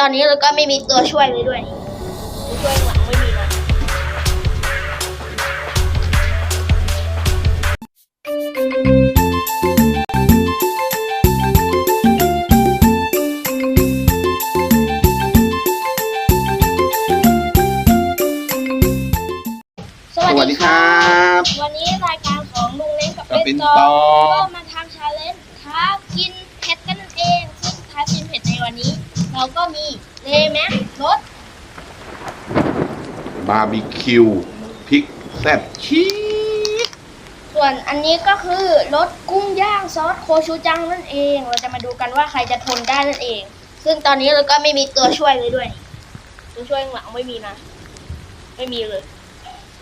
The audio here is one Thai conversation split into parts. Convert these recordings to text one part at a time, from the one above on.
ตอนนี้เราก็ไม่มีตัวช่วยเลยด้วยตัวช่วยข้างหลังไม่มีนะสสวัสดีครับ วันนี้รายการของลุงเล้งกับกับเป็เป็นนตอตอก็มา มีเลแม็กรสบาร์บีคิวพริกแซ่บชีสส่วนอันนี้ก็คือรสกุ้งย่างซอสโคชูจังนั่นเอง เราจะมาดูกันว่าใครจะทนได้นั่นเอง ซึ่งตอนนี้เราก็ไม่มีตัวช่วยเลยด้วยตัวช่วยข้างหลังไม่มีนะ ไม่มีเลย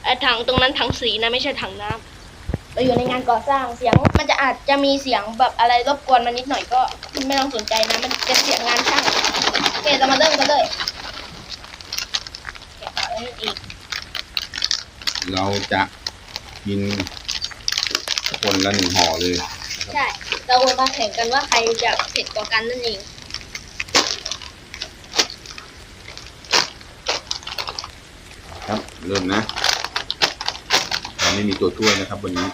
ไอ้ถังตรงนั้นถังสีนะ ไม่ใช่ถังน้ำเราอยู่ในงานก่อสร้างเสียงมันจะอาจจะมีเสียงแบบอะไรรบกวนมันนิดหน่อยก็ ไม่ต้องสนใจนะ มันเป็นเสียงงานช่างโอเคเรามาเริ่มกันเลยแกะต่อเลยอีกเราจะกินคนละหนึ่งห่อเลย ใช่ เรามาแข่งกันว่าใครจะเผ็ดกว่ากันนั่นเองครับเริ่มนะเราไม่มีตัวช่วยนะครับวันนี้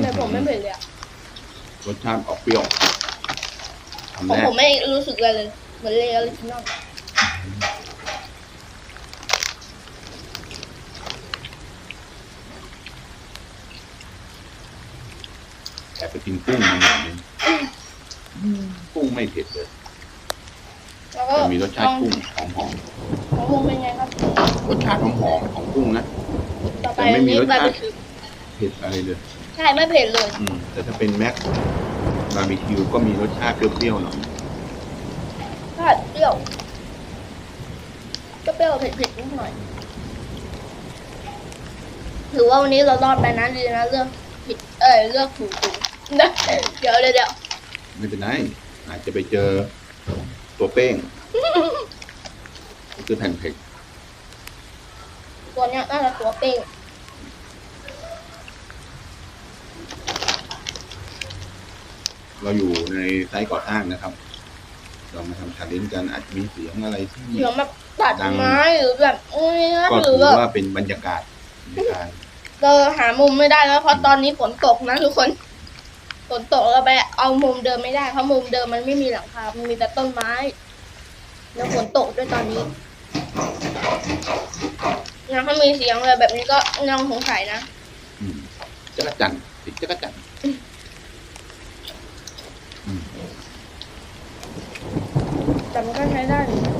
แต่ผมไม่เผ็ดเลยอะรสชาติออกเปรี้ยวขทำองแรกผมไม่รู้สึกอะไรเลย เหมือนเลยออริจินอลแต่ไปกินกุ้งมาหน่อยนึงกุ้งไม่เผ็ดเลยแล้วก็แต่มีรสชาติกุ้งหอมหอมของลุงเป็นไงครับ ๆรสชาติหอมหอมๆของกุ้งนะ ต่อไปแต่ไม่มีอันนี้รสชาติ บาร์บีคิวเผ็ดอะไรเลย ใช่ไม่เผ็ดเลย อืมแต่ถ้าเป็นแม็กบาร์บีคิวก็มีรสชาติเปรี้ยวๆหน่อยใช่เปรี้ยวก็เปรี้ยวเผ็ดๆนิดหน่อย ถือว่าวันนี้เรารอดไปนะดีนะเลือกผิด เอ้ยเลือกถูกถูกนะเดี๋ยวเดี๋ยวเดี๋ยวไม่เป็นไรอาจจะไปเจอตัวเป้งคือแผ่นเผ็ดตัวเนี้ยน่าจะตัวเป้ง เราอยู่ในไซต์ก่อสร้างนะครับ เรามาทำชาเลนจ์กันอาจจะมีเสียงอะไรที่เดี๋ยวแบบตัดดังไม้หรือแบบอุ้ยนะก็หรืถืออแบบว่าเป็นบรรยากาศในการเราหามุมไม่ได้แล้วเพราะตอนนี้ฝนตกนะทุกคนฝนตกเราไปเอามุมเดิมไม่ได้เพราะมุมเดิมมันไม่มีหลังคา มันมีแต่ต้นไม้ แล้วฝนตกด้วยตอนนี้นะถ้ามีเสียงอะไรแบบนี้ก็ไม่ต้องสงสัยนะ อืมจักรจันทร์ติดจักรจันทร์อืม แต่มันก็ใช้ได้อยู่นะ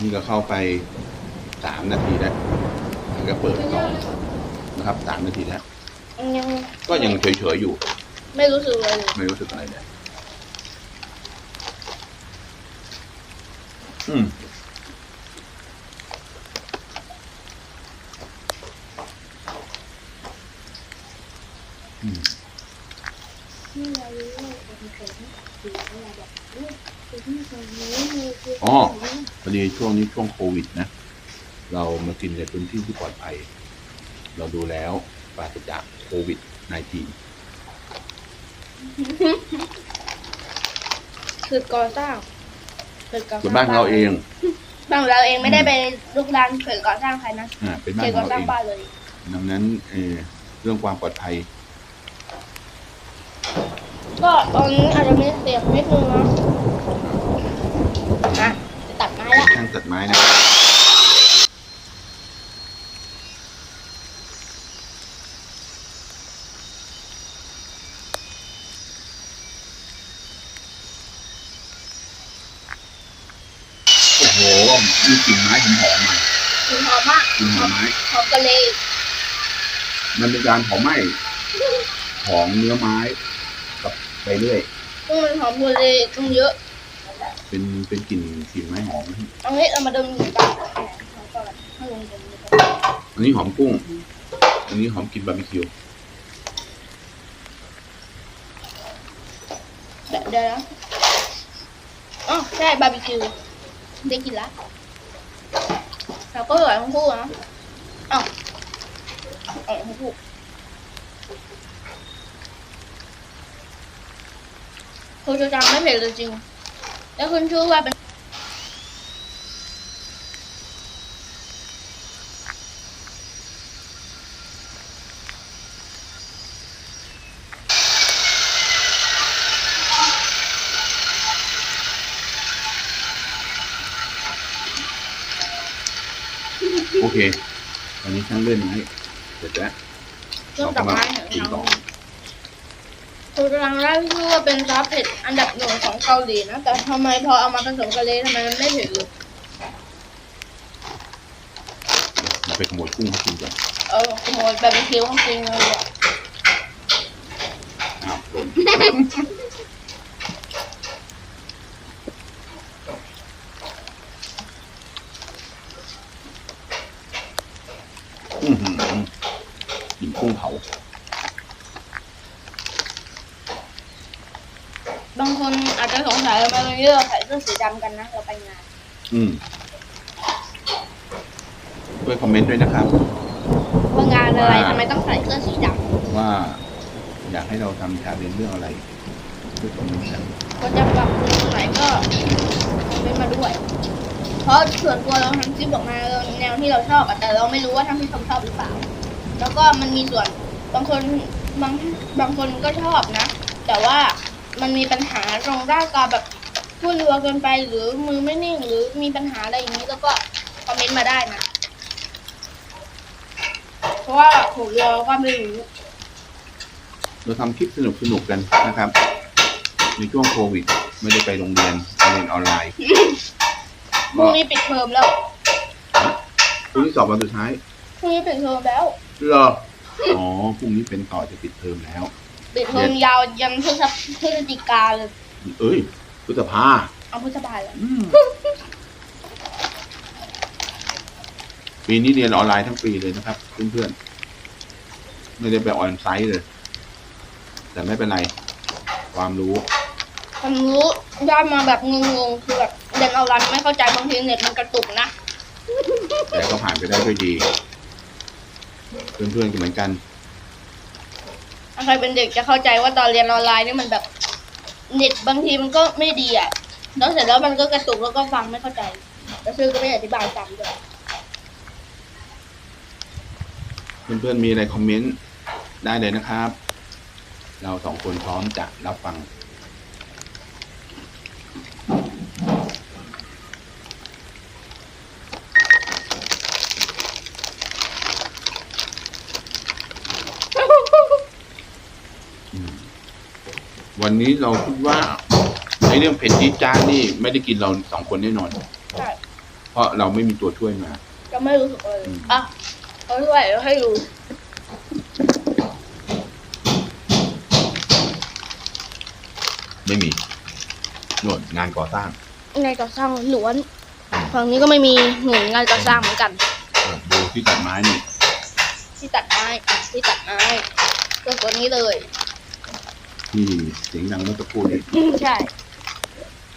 นี่ก็เข้าไปสามนาทีแล้วแล้วก็เปิดกล่องนะครับสามนาทีแล้ว ยังก็ยังเฉยๆอยู่ ไม่รู้สึกเลยไม่รู้สึกอะไรเลยอืม อืม อ๋อพอดีช่วงนี้ช่วงโควิดนะ เรามากินในพื้นที่ที่ปลอดภัย เราดูแล้วปราศจากโควิด -19 คือก่อสร้างคือก่อสส่วนร้างบ้านเราเองบ้านเราเองไม่ได้ไปลุกลานเขื่อนก่อสร้างใครนะอ่าเป็นบ้าเขื่นอนก่อเราสร้างเองบ้านเลย ดังนั้นเออเรื่องความปลอดภัย ก็ตอนนี้อาจจะมีเสียงนิดนึงนะอะจะตัดไม้ละช่างตัดไม้นะโอ้โหมีกลิ่นไม้หอมๆมาคือหอมมากกลิ่นหอมไม้ หอมกะเลยมันเป็นการเผาไหม้ของเนื้อไม้กับ ไปเรื่อยซึ่งมันหอมกะเลยต้องเยอะ เป็นเป็นกลิ่นกลิ่นไม้หอมนะเอางี้เรามาดมกลิ่นกันให้ลงดมดูก่อนอันนี้หอมกุ้ง อันนี้หอมกลิ่นบาร์บีคิวเดี๋ยวเดี๋ยวนะอ๋อใช่บาร์บีคิวได้กินละแล้วก็อร่อยทั้งคู่นะอ้าวอร่อยทั้งคู่ คชูจังไม่เผ็ดเลยจริง แล้วคุณชื่อว่าเป็นโอเค ตอนนี้ช่างเลื่อนไม้เสร็จแล้วเครื่องดอกไม้เราแห่งก็มากินต่อ โคชูจังได้ชื่อว่าเป็นซอสเผ็ดอันดับหนึ่งของเกาหลีนะ แต่ทำไมพอเอามาผสมกันเลยทำไมมันไม่เผ็ดเลยเราไปขโมยกุ้งเขากินก่อนเออขโมยบาร์บีคิวของจริงเลยอะอ้าวโดนอื้อหือกินกุ้งเผา บางคนอาจจะสงสัยทำไมวั นนี้เราใส่เสื้อสีดำกันนะ เราไปงาน อืมช่วยคอมเมนต์ด้วยนะครับ ว่างานอะไรว่าทำไมต้องใส่เสื้อสีดำว่า อยากให้เราทำชาเลนจ์เรื่องอะไรช่วยคอมเมนต์กันก็จะปรับปรุงตรงไหนก็คอมเมนต์มาด้วย เพราะส่วนตัวเราทำคลิปออกมาเราแนวที่เราชอบอะแต่เราไม่รู้ว่าท่านผู้ชมชอบหรือเปล่า แล้วก็มันมีส่วนบางคนบางบางคนก็ชอบนะ แต่ว่ามันมีปัญหาตรงร่างกายแบบ พูดเรือเกินไปหรือมือไม่นิ่งหรือมีปัญหาอะไรอย่างนี้แล้วก็คอมเมนต์มาได้นะ เพราะว่าผมเราก็ไม่รู้เราทำคลิปสนุกสนุกๆกันนะครับ ในช่วงโควิด ไม่ได้ไปโรงเรียนไปเรียนออนไลน์พรุ่งนี้ปิดเทอมแล้วพรุ่งนี้สอบวันสุดท้ายพรุ่งนี้ปิดเทอมแล้วเหรออ๋อพรุ่งนี้เป็นต่อจะปิดเทอมแล้วปิดเทอมยาวยันพฤศพฤศจิกาเลยเอ้ย พฤษภาเอาพฤษภาเลยอืมปีนี้เรียนออนไลน์ทั้งปีเลยนะครับเพื่อนๆไม่ได้ไปออนไซต์เลย แต่ไม่เป็นไร ความรู้ความรู้ได้มาแบบงงๆคือแบบเรียนออนไลน์ไม่เข้าใจบางทีเน็ตมันกระตุกนะแต่ก็ผ่านไปได้ด้วยดี เพื่อนๆก็เหมือนกัน ถ้าใครเป็นเด็กจะเข้าใจว่าตอนเรียนออนไลน์นี่มันแบบ เน็ตบางทีมันก็ไม่ดีอะแล้วเสร็จแล้วมันก็กระตุกแล้วก็ฟังไม่เข้าใจ แล้วชื่อก็ไม่อธิบายซ้ำด้วยเพื่อนๆมีอะไรคอมเมนต์ได้เลยนะครับ เราสองคนพร้อมจะรับฟัง วันนี้เราคิดว่าในเรื่องเผ็ดจี๊ดจ้าดนี่ไม่ได้กินเราสองคนแน่นอน ใช่เพราะเราไม่มีตัวช่วยมาก็ไม่รู้สึกเลยอืมอะเอาด้วยแล้วให้ดูไม่มีโน่นงานก่อสร้างงานก่อสร้างล้วนฝั่งนี้ก็ไม่มีหน่วยงานก่อสร้างเหมือนกัน เออดูที่ตัดไม้นี่ที่ตัดไม้อะที่ตัดไม้ก็ตัวนี้เลย ที่เสียงดังเมื่อสักครู่นี้ใช่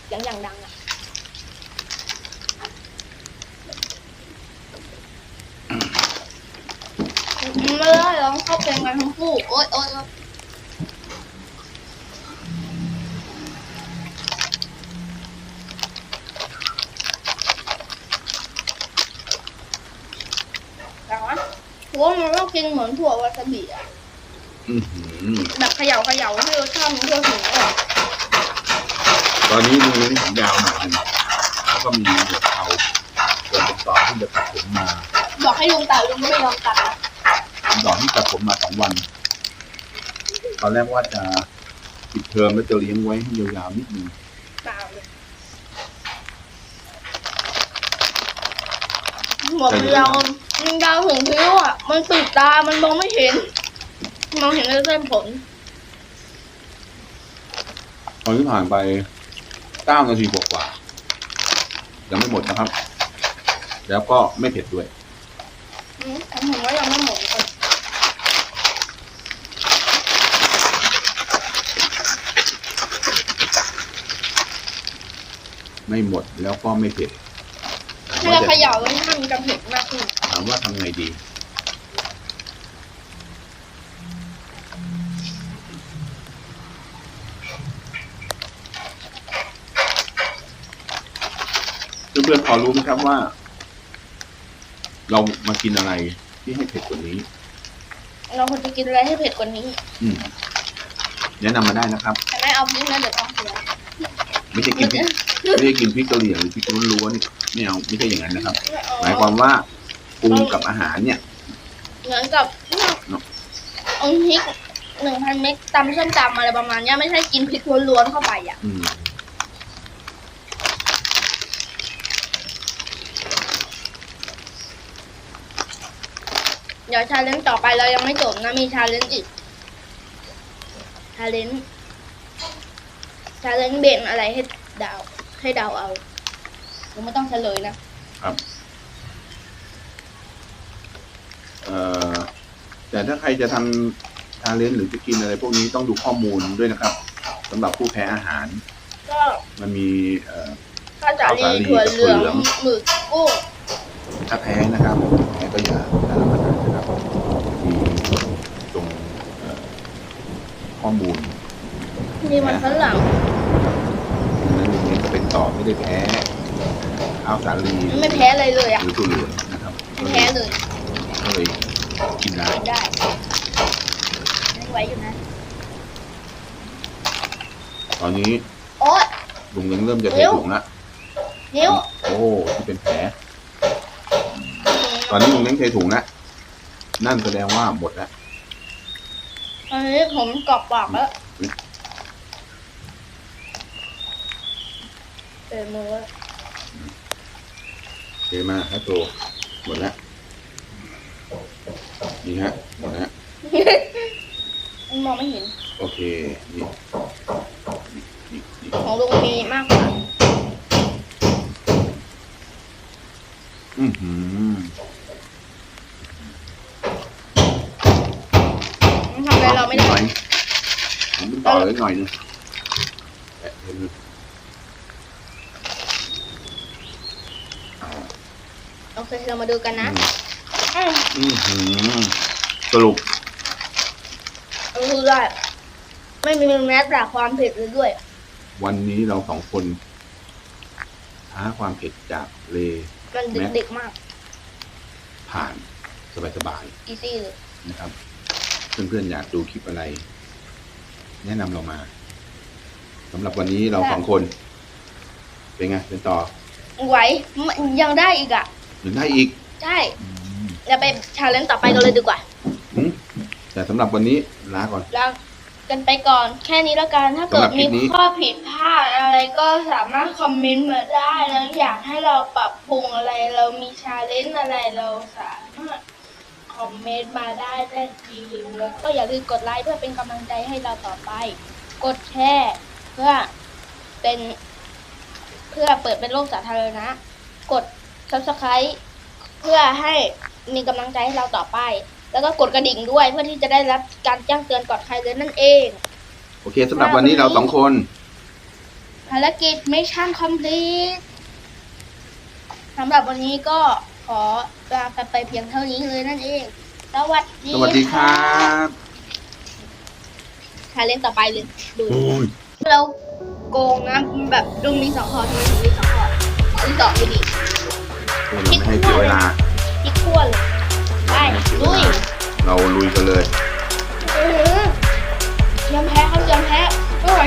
เสียงอย่างดังอะไม่ได้ร้องเข้าเพลงกันทั้งคู่โอ๊ยโอ๊ยโอ๊ยแต่ว่าหัวมันต้องกินเหมือนถั่ววาซาบิอะ อื้อหือแบบเขย่าเขย่าให้รสชาติมันทั่วถึงอะตอนนี้มือนี่ผมยาวหน่อยหนึงแล้วก็มีหัวเขาเกิดเป็นต่อที่จะตัดผมมาบอกให้ลุงตัดลุงก็ไม่ยอมตัดนะเป็นต่อที่ตัดผมมาสองวัน ตอนแรกว่าจะปิดเทอมแล้วจะเลี้ยงไว้ให้ยาวๆนิดนึง เปล่าเลยหมดยาวมันยาวถึงคิ้วอะ มันปิดตามันมองไม่เห็น มองเห็นแต่เส้นผมตอนที่ผ่านไปเก้านาทีกว่าๆยังไม่หมดนะครับ แล้วก็ไม่เผ็ดด้วยอืมผมเห็นว่ายังไม่หมดเลยไม่หมดแล้วก็ไม่เผ็ด ถ้าเราเขย่าแล้วมันจะเผ็ดมากขึ้นถามว่าทำไงดี พื่อนๆพอรู้ไหมครับว่า เรามากินอะไรที่ให้เผ็ดกว่านี้ เราควรจะกินอะไรให้เผ็ดกว่านี้ อืมแนะนำมาได้นะครับ แต่ไม่เอาพริกนะเดี๋ยวท้องเสียไม่ใช่กินพริกไม่ใช่กินพริกกะเหรี่ยงหรือพริกล้วนๆนี่ไม่เอาไม่ใช่อย่างนั้นนะครับ หมายความว่าปรุงกับอาหารเนี่ย เหมือนกับเนอะเอาพริกหนึ่งพันเม็ดตำส้มตำอะไรประมาณเนี้ยไม่ใช่กินพริกล้วนๆเข้าไปอะ อืม เดี๋ยวชาเลนจ์ต่อไปเรายังไม่จบนะมีชาเลนจ์อีกชาเลนจ์ชาเลนจ์เบนอะไรให้เดาว ให้เดาวเอาผมไม่ต้องเฉลยนะเอ่อแต่ถ้าใครจะทำทาเลนหรือจะกินอะไรพวกนี้ต้องดูข้อมูลด้วยนะครับสำหรับผู้แพ้อาหาร ก็มันมีเอ่อ ข้าวสาลีข้าวสาลีถั่วเหลืองกับถั่วเหลืองหมึกกุ้ง ถ้าแพ้นะครับแพ้ก็อย่า อย่ารับประทานนะครับมีตรงเอ่อข้อมูลนี่มันฝรั่งดังนั้นอย่างนี้ก็เป็นต่อไม่ได้แพ้ข้าวสาลีไม่แพ้อะไรเลยหอะรือถั่วเหลืองนะครับไม่แพ้เลยก็เลยกินได้กินได้ยังไหวอยู่นะ ตอนนี้โอ๊ยลุงเล้งเริ่มจะเทเร็วถุงละนิ้วโอ้ที่เป็นแผลตอนนี้ลุงเล้งเทถุงละ นั่นแสดงว่าหมดแล้วตอนนี้ผมกรอบปากแล้วเปิดมือแล้วเทมาฮะโตหมดแล้วนี่ฮะหมดแล้วมันมองไม่เห็น โอเคนี่นี่นี่ของลุงมีมากกว่าอือหือ หน่อยนึงแปะเพิ่มนึงเอาโอเค เรามาดูกันนะอืมอืมอือหือสรุปเราดูได้ไม่มีแม้แต่ความเผ็ดเลยด้วย วันนี้เราสองคนท้าความเผ็ดจากเลมันแม้เด็กๆมาก ผ่านสบายอีซี่เลยๆนะครับ เพื่อนๆอยากดูคลิปอะไร แนะนำเรามาสำหรับวันนี้เราสองคน เป็นไง เป็นต่อไหวมันยังได้อีกอะยังได้อีกใช่เราไปชาเลนจ์ต่อไปกันเลยดีกว่าอืมแต่สำหรับวันนี้ลาก่อนลากันไปก่อน แค่นี้แล้วกัน ถ้าเกิดสำหรับคลิมีปนี้ ข้อผิดพลาดอะไรก็สามารถคอมเมนต์มาได้ แล้วอยากให้เราปรับปรุงอะไร เรามีชาเลนจ์อะไรเราสามารถ คอมเมนต์มาได้ได้ทีแล้วก็อย่าลืมกดไลค์เพื่อเป็นกำลังใจให้เราต่อไป กดแชร์เพื่อเป็นเพื่อเปิดเป็นโลกสาธารณะ กด subscribe เพื่อให้มีกำลังใจให้เราต่อไป แล้วก็กดกระดิ่งด้วยเพื่อที่จะได้รับการแจ้งเตือนก่อนใครเลยนั่นเอง โอเคสำหรับวันนี้เราสองคน ภารกิจ Mission Complete สำหรับวันนี้ก็ ขอลาไปเพียงเท่านี้เลยนั่นเอง สวัสดีสวัสดีครับค่ะเล่นต่อไปเลยดูเราโกงนะแบบลุงมีสองคอทีมีสองคอที่สองดูดิคิดให้เเวลาคิดขั้วเลยได้ลุยเราลุยกันเลยยอมแพ้เขายอมแพ้ไม่ไหว